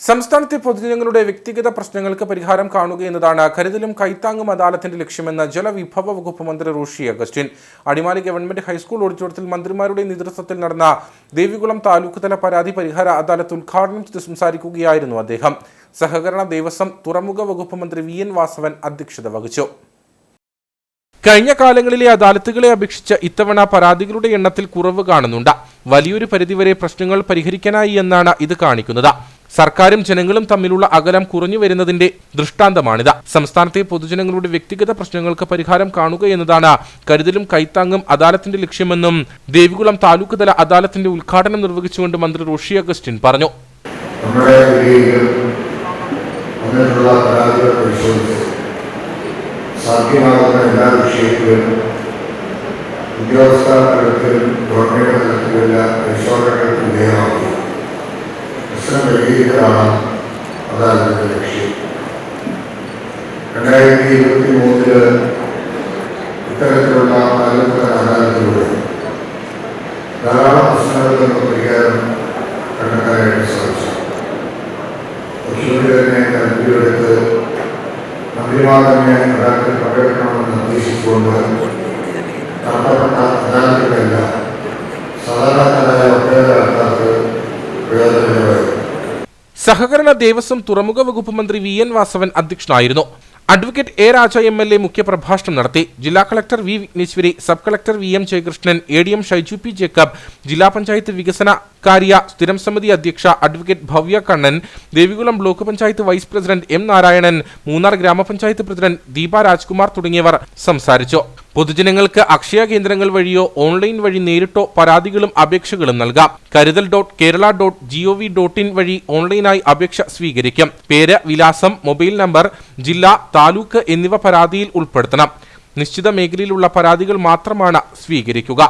സംസ്ഥാനത്തെ പൊതുജനങ്ങളുടെ വ്യക്തിഗത പ്രശ്നങ്ങൾക്ക് പരിഹാരം കാണുക എന്നതാണ് കരുതലും കൈത്താങ്ങും അദാലത്തിന്റെ ലക്ഷ്യമെന്ന് ജലവിഭവ വകുപ്പ് മന്ത്രി Roshi Augustine. Adimali government high school ഓഡിറ്റോറിയത്തിൽ മന്ത്രിമാരുടെ നേതൃത്വത്തിൽ നടന്ന ദേവികുളം താലൂക്ക് തല പരാതി പരിഹാര അദാലത്ത് ഉദ്ഘാടനം ചെയ്ത് സംസാരിക്കുകയായിരുന്നു അദ്ദേഹം. സഹകരണ ദേവസ്വം തുറമുഖ വകുപ്പ് മന്ത്രി വി എൻ വാസവൻ അധ്യക്ഷത വഹിച്ചു. കഴിഞ്ഞ കാലങ്ങളിലെ അദാലത്തുകളെ അപേക്ഷിച്ച് ഇത്തവണ പരാതികളുടെ എണ്ണത്തിൽ കുറവ് കാണുന്നുണ്ട്. വലിയൊരു പരിധിവരെ പ്രശ്നങ്ങൾ പരിഹരിക്കാനായി എന്നാണ് ഇത് കാണിക്കുന്നത്. സർക്കാരും ജനങ്ങളും തമ്മിലുള്ള അകലം കുറഞ്ഞു വരുന്നതിന്റെ ദൃഷ്ടാന്തമാണിത്. സംസ്ഥാനത്തെ പൊതുജനങ്ങളുടെ വ്യക്തിഗത പ്രശ്നങ്ങൾക്ക് പരിഹാരം കാണുക എന്നതാണ് കരുതലും കൈത്താങ്ങും അദാലത്തിന്റെ ലക്ഷ്യമെന്നും ദേവികുളം താലൂക്ക് തല അദാലത്തിന്റെ ഉദ്ഘാടനം നിർവഹിച്ചുകൊണ്ട് മന്ത്രി റോഷി അഗസ്റ്റിൻ പറഞ്ഞു. ഉദ്യോഗസ്ഥ തലത്തിലും ഗവൺമെന്റ് തലത്തിലുള്ള പരിശോധനകൾക്ക് വിധേയമാക്കി. പ്രശ്നം പരിഹരിക്കലാണ് അദാലത്തിന്റെ ലക്ഷ്യം. രണ്ടായിരത്തി ഇരുപത്തി മൂന്നിൽ ഇത്തരത്തിലുള്ള താലൂക്ക് അദാലത്തിലൂടെ ധാരാളം പ്രശ്നങ്ങൾക്ക് നമുക്ക് പരിഹാരം കണ്ടെത്താനായിട്ട് സാധിച്ചു. മുഖ്യമന്ത്രി തന്നെ കൽപ്പിയെടുത്ത് മന്ത്രിമാർ തന്നെ അദാലത്തിൽ പങ്കെടുക്കണമെന്ന് നിർദ്ദേശിച്ചുകൊണ്ട് നടത്തപ്പെട്ട അദാലത്തിലല്ല സാധാരണക്കാരായ സഹകരണ ദേവസ്വം തുറമുഖ വകുപ്പ് മന്ത്രി വി എൻ വാസവൻ അധ്യക്ഷനായിരുന്നു. Advocate A Raja M L A മുഖ്യപ്രഭാഷണം നടത്തി. ജില്ലാ collector V Vighneswari sub collector V M Jayakrishnan A D M Shaiju P Jacob ജില്ലാ പഞ്ചായത്ത് വികസന കാര്യ സ്ഥിരം സമിതി അധ്യക്ഷ advocate Bhavya Kannan Devikulam block panchayat vice president M Narayanan Munnar ഗ്രാമപഞ്ചായത്ത് പ്രസിഡന്റ് ദീപ രാജ്കുമാർ തുടങ്ങിയവർ സംസാരിച്ചു. പൊതുജനങ്ങൾക്ക് അക്ഷയ കേന്ദ്രങ്ങൾ വഴിയോ ഓൺലൈൻ വഴി നേരിട്ടോ പരാതികളും അപേക്ഷകളും നൽകാം. Karuthal dot Kerala dot G O V dot in വഴി ഓൺലൈനായി അപേക്ഷ സ്വീകരിക്കും. പേര് വിലാസം മൊബൈൽ നമ്പർ ജില്ല താലൂക്ക് എന്നിവ പരാതിയിൽ ഉൾപ്പെടുത്തണം. നിശ്ചിത മേഖലയിലുള്ള പരാതികൾ മാത്രമാണ് സ്വീകരിക്കുക.